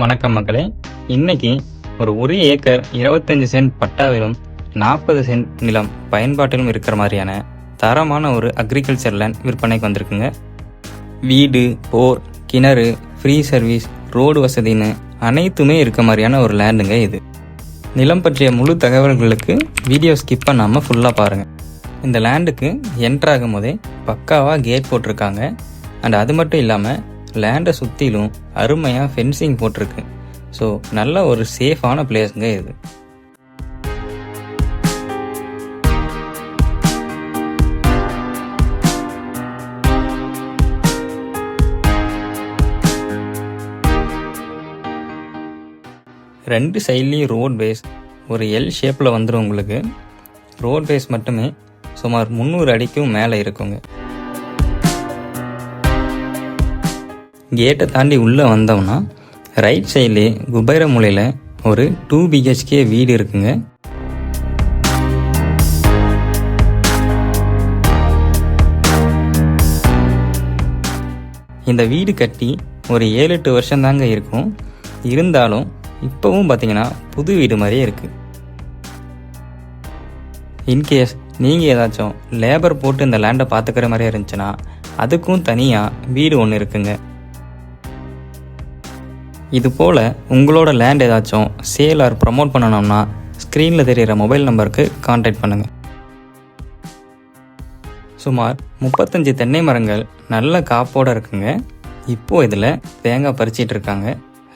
வணக்கம் மக்களே. இன்னைக்கு ஒரு ஒரு ஏக்கர் இருபத்தஞ்சு சென்ட் பட்டாவிலும் நாற்பது சென்ட் நிலம் பயன்பாட்டிலும் இருக்கிற மாதிரியான தரமான ஒரு அக்ரிகல்ச்சர் லேண்ட் விற்பனைக்கு வந்திருக்குங்க. வீடு போர் கிணறு ஃப்ரீ சர்வீஸ் ரோடு வசதின்னு அனைத்துமே இருக்க மாதிரியான ஒரு லேண்டுங்க இது. நிலம் பற்றிய முழு தகவல்களுக்கு வீடியோ ஸ்கிப் பண்ணாமல் ஃபுல்லாக பாருங்கள் இந்த லேண்டுக்கு என்ட்ராகும் போதே பக்காவாக கேட் போட்டிருக்காங்க. அண்ட் அது மட்டும் இல்லாமல் லேண்டை சுற்றிலும் அருமையாக ஃபென்சிங் போட்டிருக்கு. ஸோ நல்ல ஒரு சேஃபான பிளேஸுங்க இது. ரெண்டு சைட்லேயும் ரோட் பேஸ் ஒரு எல் ஷேப்பில் வந்துடும் உங்களுக்கு. ரோட் பேஸ் மட்டுமே சுமார் முந்நூறு அடிக்கும் மேலே இருக்குங்க. கேட்டை தாண்டி உள்ளே வந்தோம்னா ரைட் சைட்லேயே குபைர மூலையில் ஒரு டூ பிஹெச்கே வீடு இருக்குங்க. இந்த வீடு கட்டி ஒரு ஏழு எட்டு வருஷம் தாங்க இருக்கும். இருந்தாலும் இப்போவும் பார்த்தீங்கன்னா புது வீடு மாதிரியே இருக்குது இன்கேஸ் நீங்கள் ஏதாச்சும் லேபர் போட்டு இந்த லேண்டை பார்த்துக்கிற மாதிரியே இருந்துச்சுன்னா அதுக்கும் தனியாக வீடு ஒன்று இருக்குங்க. இது போல் உங்களோட லேண்ட் ஏதாச்சும் சேல் ஆர் ப்ரமோட் பண்ணணும்னா ஸ்க்ரீனில் தெரிகிற மொபைல் நம்பருக்கு காண்டாக்ட் பண்ணுங்கள் சுமார் முப்பத்தஞ்சு தென்னை மரங்கள் நல்ல காப்போடு இருக்குங்க. இப்போது இதில் தேங்காய் பறிச்சிட்டு இருக்காங்க.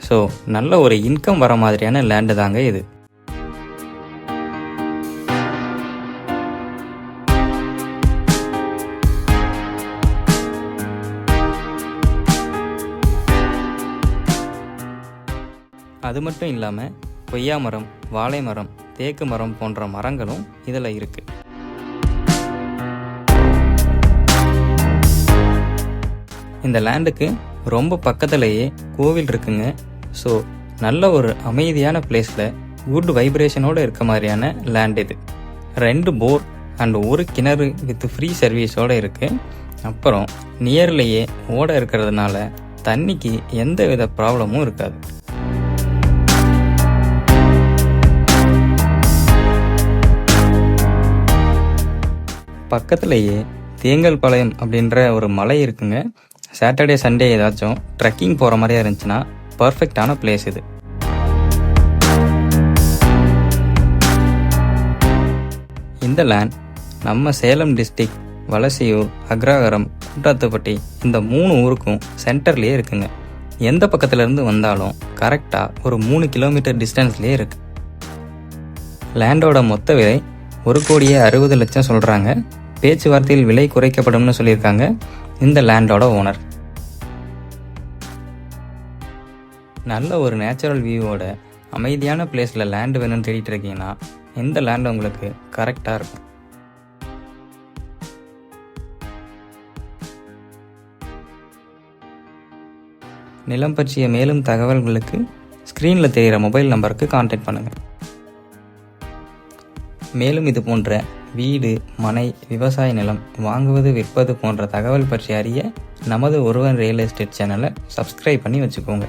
ஸோ நல்ல ஒரு இன்கம் வர மாதிரியான லேண்டு தாங்க இது. அது மட்டும் இல்லாமல் கொய்யா மரம் வாழை மரம் தேக்கு மரம் போன்ற மரங்களும் இதில் இருக்குது இந்த லேண்டுக்கு ரொம்ப பக்கத்துலேயே கோவில் இருக்குங்க. ஸோ நல்ல ஒரு அமைதியான பிளேஸில் குட் வைப்ரேஷனோடு இருக்க மாதிரியான லேண்ட் இது. ரெண்டு போர் அண்ட் ஒரு கிணறு வித் ஃப்ரீ சர்வீஸோடு இருக்குது அப்புறம் நியர்லேயே ஓட இருக்கிறதுனால தண்ணிக்கு எந்த வித ப்ராப்ளமும் இருக்காது. பக்கத்துலேயே தேங்கல் பாளையம் அப்படின்ற ஒரு மலை இருக்குங்க. சாட்டர்டே சண்டே ஏதாச்சும் ட்ரெக்கிங் போகிற மாதிரியா இருந்துச்சுன்னா பர்ஃபெக்டான பிளேஸ் இது. இந்த லேண்ட் நம்ம சேலம் டிஸ்ட்ரிக்ட் வலசையூர் அக்ராகரம் குண்டாத்துப்பட்டி இந்த மூணு ஊருக்கும் சென்டர்லேயே இருக்குங்க. எந்த பக்கத்துலேருந்து வந்தாலும் கரெக்டாக ஒரு மூணு கிலோமீட்டர் டிஸ்டன்ஸ்லேயே இருக்கு. லேண்டோட மொத்த விலை ஒரு கோடியே அறுபது லட்சம் சொல்கிறாங்க பேச்சுவார்த்தையில் விலை குறைக்கப்படும்னு சொல்லியிருக்காங்க இந்த லேண்டோட ஓனர். நல்ல ஒரு நேச்சுரல் வியூவோட அமைதியான பிளேஸில் லேண்டு வேணும்னு தேடிட்டு இருக்கீங்கன்னா இந்த லேண்ட் உங்களுக்கு கரெக்டாக இருக்கும்? நிலம் பற்றிய மேலும் தகவல்களுக்கு ஸ்க்ரீனில் தெரிகிற மொபைல் நம்பருக்கு கான்டாக்ட் பண்ணுங்கள் மேலும் இது போன்ற வீடு மனை விவசாய நிலம் வாங்குவது விற்பது போன்ற தகவல் பற்றி அறிய நமது ஒருவன் ரியல் எஸ்டேட் சேனலை சப்ஸ்கிரைப் பண்ணி வச்சுக்கோங்க.